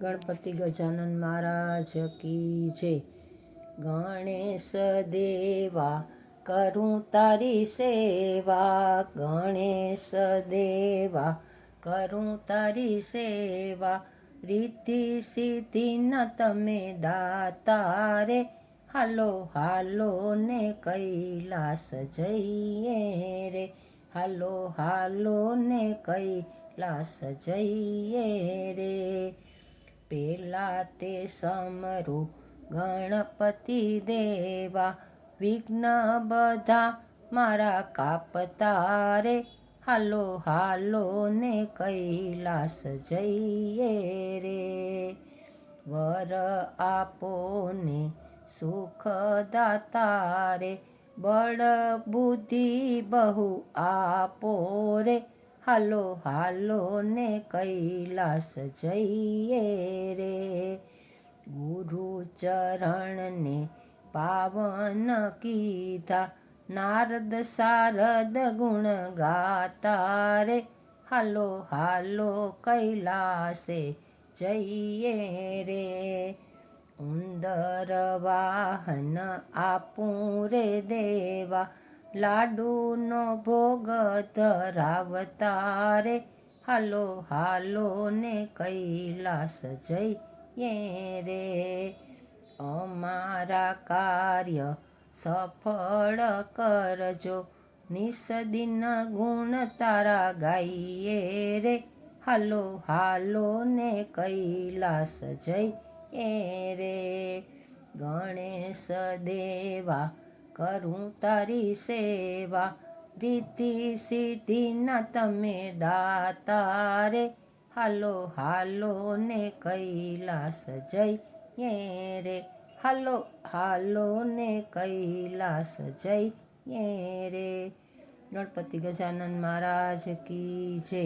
ગણપતિ ગજાનન મહારાજ કી જય. ગણેશ દેવા કરું તારી સેવા. ગણેશ દેવા કરું તારી સેવા. રીતિ સિદ્ધિ ન તમે દાતા રે. હાલો હાલો ને કૈલાસ જઈએ રે. હાલો હાલો ને કૈલાસ જઈએ રે. તે સમરો ગણપતિ દેવા. વિઘ્ન બધા મારા કાપતા રે. હાલો હાલો ને કૈલાસ જઈએ રે. વર આપો ને સુખ દાતા રે. બળ બુદ્ધિ બહુ આપો રે. હાલો હાલો ને કૈલાસ જઈએ રે. ગુરુ ચરણને પાવન કીધા, નારદ શારદ ગુણ ગાતા રે. હાલો હાલો કૈલાસે જઈએ રે. ઉંદર વાહન આપું રે દેવા લાડુનો ભોગ ધરાવતા રે હાલો હાલો ને કૈલાસ જઈએ રે. અમારા કાર્ય સફળ કરજો. નિસદિન ગુણ તારા ગાઈએ રે. હાલો હાલો ને કૈલાસ જઈએ રે. ગણેશ દેવા કરું તારી સેવા. રીતિ સિદ્ધિના તમે દાતા રે હાલો હાલો ને કૈલાસ જઈએ રે. હાલો હાલો ને કૈલાસ જઈએ રે. ગણપતિ ગજાનન મહારાજ કી જય.